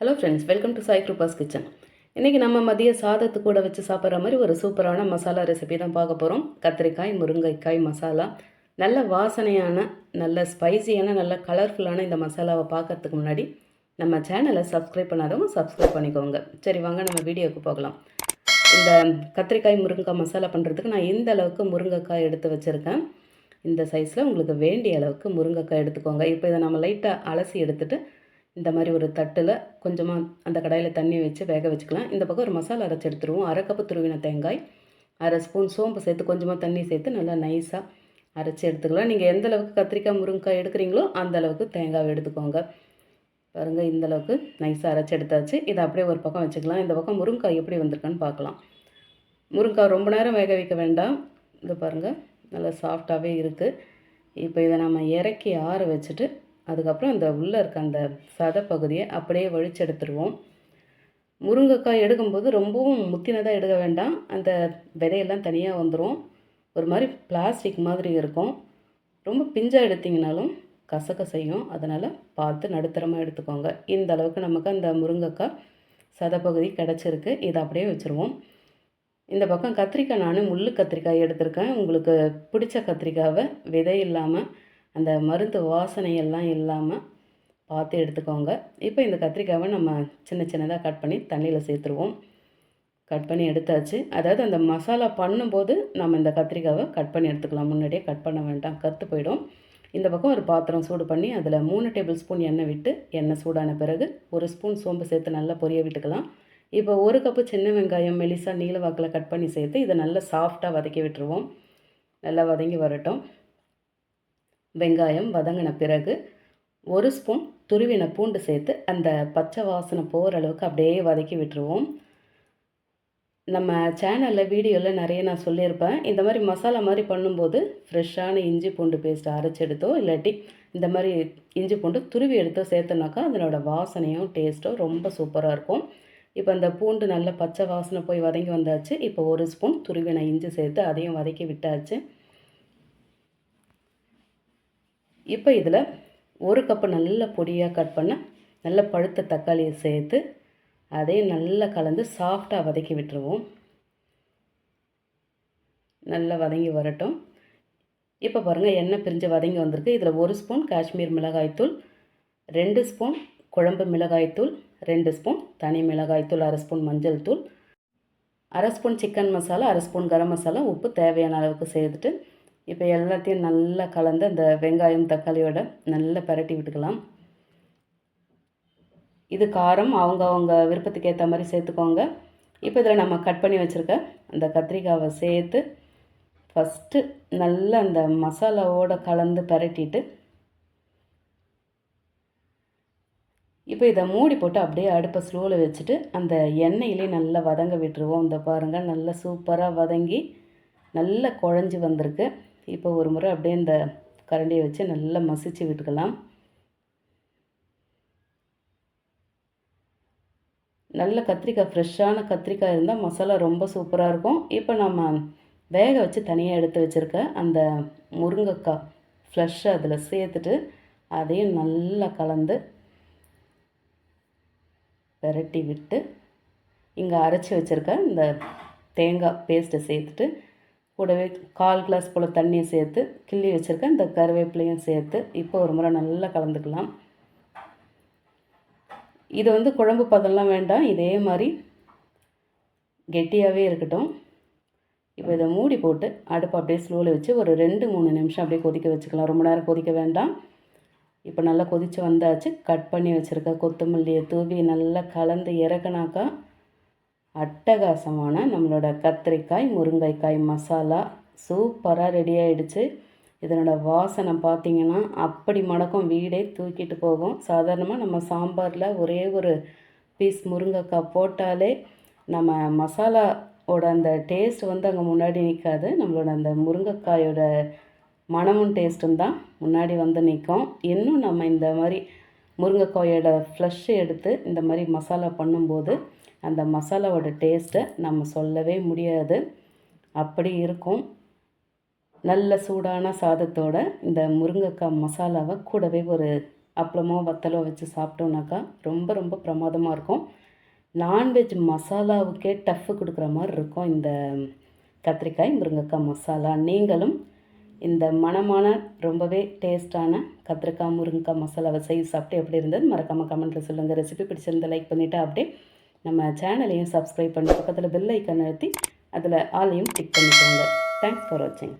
Hello friends welcome to Sai Kiruba's kitchen இன்றைக்கி நம்ம மதிய சாதத்து கூட வச்சு சாப்பிட்ற மாதிரி ஒரு சூப்பரான மசாலா ரெசிபி தான் பார்க்க போகிறோம் கத்திரிக்காய் முருங்கைக்காய் மசாலா. நல்ல வாசனையான நல்ல ஸ்பைசியான நல்ல கலர்ஃபுல்லான இந்த மசாலாவை பார்க்கறதுக்கு முன்னாடி நம்ம சேனலை சப்ஸ்கிரைப் பண்ணாதவங்க சப்ஸ்கிரைப் பண்ணிக்கோங்க. சரி வாங்க நம்ம வீடியோவுக்கு போகலாம். இந்த கத்திரிக்காய் முருங்கைக்காய் மசாலா பண்ணுறதுக்கு நான் இந்த அளவுக்கு முருங்கைக்காய் எடுத்து வச்சுருக்கேன். இந்த சைஸில் உங்களுக்கு வேண்டிய அளவுக்கு முருங்கைக்காய் எடுத்துக்கோங்க. இப்போ இதை நம்ம லைட்டாக அலசி எடுத்துகிட்டு இந்த மாதிரி ஒரு தட்டில் கொஞ்சமாக அந்த கடாயில் தண்ணி வச்சு வேக வச்சுக்கலாம். இந்த பக்கம் ஒரு மசாலா அரைச்சி எடுத்துருவோம். அரை கப்பு துருவின தேங்காய் அரை ஸ்பூன் சோம்பு சேர்த்து கொஞ்சமாக தண்ணி சேர்த்து நல்லா நைஸாக அரைச்சி எடுத்துக்கலாம். நீங்கள் எந்த அளவுக்கு கத்திரிக்காய் முருங்கைக்காய் எடுக்கிறீங்களோ அந்த அளவுக்கு தேங்காய் எடுத்துக்கோங்க. பாருங்கள் இந்த அளவுக்கு நைஸாக அரைச்சி எடுத்தாச்சு. இதை அப்படியே ஒரு பக்கம் வச்சுக்கலாம். இந்த பக்கம் முருங்கைக்காய் எப்படி வந்திருக்கான்னு பார்க்கலாம். முருங்கைக்காய் ரொம்ப நேரம் வேக வைக்க வேண்டாம். இதை பாருங்கள் நல்லா சாஃப்டாகவே இருக்குது இப்போ இதை நம்ம இறக்கி ஆற வச்சுட்டு அதுக்கப்புறம் அந்த உள்ளே இருக்க அந்த சதை பகுதியை அப்படியே வழிச்செடுத்துருவோம். முருங்கைக்காய் எடுக்கும்போது ரொம்பவும் முத்தினதாக எடுக்க வேண்டாம். அந்த விதையெல்லாம் தனியாக வந்துடும் ஒரு மாதிரி பிளாஸ்டிக் மாதிரி இருக்கும். ரொம்ப பிஞ்சாக எடுத்திங்கனாலும் கசக்க செய்யும் அதனால் பார்த்து நடுத்தரமாக எடுத்துக்கோங்க. இந்த அளவுக்கு நமக்கு அந்த முருங்கைக்காய் சதப்பகுதி கிடச்சிருக்கு. இதை அப்படியே வச்சுருவோம். இந்த பக்கம் கத்திரிக்காய் நான் முள் கத்திரிக்காய் எடுத்திருக்கேன். உங்களுக்கு பிடிச்ச கத்திரிக்காவை விதை இல்லாமல் அந்த மருந்து வாசனையெல்லாம் இல்லாமல் பார்த்து எடுத்துக்கோங்க. இப்போ இந்த கத்திரிக்காவை நம்ம சின்ன சின்னதாக கட் பண்ணி தண்ணியில் சேர்த்துருவோம். கட் பண்ணி எடுத்தாச்சு. அதாவது அந்த மசாலா பண்ணும்போது நம்ம இந்த கத்திரிக்காவை கட் பண்ணி எடுத்துக்கலாம். முன்னாடியே கட் பண்ண வேண்டாம். கருத்து போயிடும். இந்த பக்கம் ஒரு பாத்திரம் சூடு பண்ணி அதில் மூணு டேபிள் ஸ்பூன் எண்ணெய் விட்டு எண்ணெய் சூடான பிறகு ஒரு ஸ்பூன் சோம்பு சேர்த்து நல்லா பொரிய விட்டுக்கலாம். இப்போ ஒரு கப்பு சின்ன வெங்காயம் மெலிசா நீல வாக்கில் கட் பண்ணி சேர்த்து இதை நல்லா சாஃப்டாக வதக்கி விட்டுருவோம். நல்லா வதங்கி வரட்டும். வெங்காயம் வதங்கின பிறகு ஒரு ஸ்பூன் துருவின பூண்டு சேர்த்து அந்த பச்சை வாசனை போகிற அளவுக்கு அப்படியே வதக்கி விட்டுருவோம். நம்ம சேனலில் வீடியோவில் நிறைய நான் சொல்லியிருப்பேன். இந்த மாதிரி மசாலா மாதிரி பண்ணும்போது ஃப்ரெஷ்ஷான இஞ்சி பூண்டு பேஸ்ட் அரைச்செடுத்தோ இல்லாட்டி இந்த மாதிரி இஞ்சி பூண்டு துருவி எடுத்தோ சேர்த்தோனாக்கா அதனோட வாசனையும் டேஸ்ட்டும் ரொம்ப சூப்பராக இருக்கும். இப்போ அந்த பூண்டு நல்ல பச்சை வாசனை போய் வதங்கி வந்தாச்சு. இப்போ ஒரு ஸ்பூன் துருவின இஞ்சி சேர்த்து அதையும் வதக்கி விட்டாச்சு. இப்போ இதில் ஒரு கப்பு நல்ல பொடியாக கட் பண்ண நல்ல பழுத்த தக்காளியை சேர்த்து அதையும் நல்லா கலந்து சாஃப்டாக வதக்கி விட்டுருவோம். நல்லா வதங்கி வரட்டும். இப்போ பாருங்கள் எண்ணெய் பிரிஞ்சு வதங்கி வந்திருக்கு. இதில் ஒரு ஸ்பூன் காஷ்மீர் மிளகாய்த்தூள் ரெண்டு ஸ்பூன் குழம்பு மிளகாய்த்தூள் ரெண்டு ஸ்பூன் தனி மிளகாய்த்தூள் அரை ஸ்பூன் மஞ்சள் தூள் அரை ஸ்பூன் சிக்கன் மசாலா அரை ஸ்பூன் கரம் மசாலா உப்பு தேவையான அளவுக்கு சேர்த்துட்டு இப்போ எல்லாத்தையும் நல்லா கலந்து அந்த வெங்காயம் தக்காளியோட நல்லா பரட்டி விட்டுக்கலாம். இது காரம் அவங்க அவங்க விருப்பத்துக்கு ஏற்ற மாதிரி சேர்த்துக்கோங்க. இப்போ இதில் நம்ம கட் பண்ணி வச்சுருக்க அந்த கத்திரிக்காவை சேர்த்து ஃபஸ்ட்டு நல்லா அந்த மசாலாவோடு கலந்து பரட்டிட்டு இப்போ இதை மூடி போட்டு அப்படியே அடுப்பை ஸ்லோவில் வச்சுட்டு அந்த எண்ணெயிலே நல்லா வதங்க விட்டுருவோம். இந்த பாருங்கள் நல்லா சூப்பராக வதங்கி நல்லா குழஞ்சி வந்திருக்கு. இப்போ ஒரு முறை அப்படியே இந்த கரண்டியை வச்சு நல்லா மசிச்சு விட்டுக்கலாம். நல்ல கத்திரிக்காய் ஃப்ரெஷ்ஷான கத்திரிக்காய் இருந்தால் மசாலா ரொம்ப சூப்பராக இருக்கும். இப்போ நம்ம வேக வச்சு தனியாக எடுத்து வச்சுருக்க அந்த முருங்கைக்காய் ஃப்ளஷ்ஷை அதில் சேர்த்துட்டு அதையும் நல்லா கலந்து விரட்டி விட்டு இங்கே அரைச்சி வச்சுருக்க இந்த தேங்காய் பேஸ்ட்டை சேர்த்துட்டு கூடவே கால் கிளாஸ் போல் தண்ணியை சேர்த்து கிள்ளி வச்சுருக்கேன் இந்த கருவேப்பிலையும் சேர்த்து இப்போ ஒரு முறை நல்லா கலந்துக்கலாம். இது வந்து குழம்பு பதம்லாம் வேண்டாம் இதே மாதிரி கெட்டியாகவே இருக்கட்டும். இப்போ இதை மூடி போட்டு அடுப்பு அப்படியே ஸ்லோவில் வச்சு ஒரு ரெண்டு மூணு நிமிஷம் அப்படியே கொதிக்க வச்சுக்கலாம். ரொம்ப நேரம் கொதிக்க வேண்டாம். இப்போ நல்லா கொதித்து வந்தாச்சு. கட் பண்ணி வச்சுருக்க கொத்தமல்லியை தூவி நல்லா கலந்து இறக்குனாக்கா அட்டகாசமான நம்மளோட கத்திரிக்காய் முருங்கைக்காய் மசாலா சூப்பராக ரெடி ஆகிடுச்சு இதனோட வாசனை பார்த்திங்கன்னா அப்படி மணக்கும். வீடே தூக்கிட்டு போகும். சாதாரணமாக நம்ம சாம்பாரில் ஒரே ஒரு பீஸ் முருங்கைக்காய் போட்டாலே நம்ம மசாலாவோட அந்த டேஸ்ட் வந்து அங்கே முன்னாடி நிற்காது நம்மளோட அந்த முருங்கைக்காயோட மணமும் டேஸ்ட்டும் தான் முன்னாடி வந்து நிற்கும் இன்னும் நம்ம இந்த மாதிரி முருங்கைக்காயோட ஃப்ளஷ் எடுத்து இந்த மாதிரி மசாலா பண்ணும்போது அந்த மசாலாவோட டேஸ்ட்டை நம்ம சொல்லவே முடியாது. அப்படி இருக்கும். நல்ல சூடான சாதத்தோட இந்த முருங்கைக்காய் மசாலாவை கூடவே ஒரு அப்பளமோ வத்தலோ வச்சு சாப்பிட்டோம்னாக்கா ரொம்ப ரொம்ப பிரமாதமாக இருக்கும். நான்வெஜ் மசாலாவுக்கே டஃப்பு கொடுக்குற மாதிரி இருக்கும் இந்த கத்திரிக்காய் முருங்கைக்காய் மசாலா. நீங்களும் இந்த மணமான ரொம்பவே டேஸ்டான கத்திரிக்காய் முருங்கைக்காய் மசாலாவை செய்து சாப்பிட்டு எப்படி இருந்தது? மறக்காமல் கமெண்ட்டில் சொல்லுங்கள் ரெசிபி பிடிச்சிருந்தா லைக் பண்ணிவிட்டு அப்படியே நம்ம சேனலையும் சப்ஸ்கிரைப் பண்ணி பக்கத்தில் பெல் ஐக்கன் அழுத்தி அதில் ஆலையும் கிளிக் பண்ணிக்கோங்க. தேங்க்ஸ் ஃபார் வாட்சிங்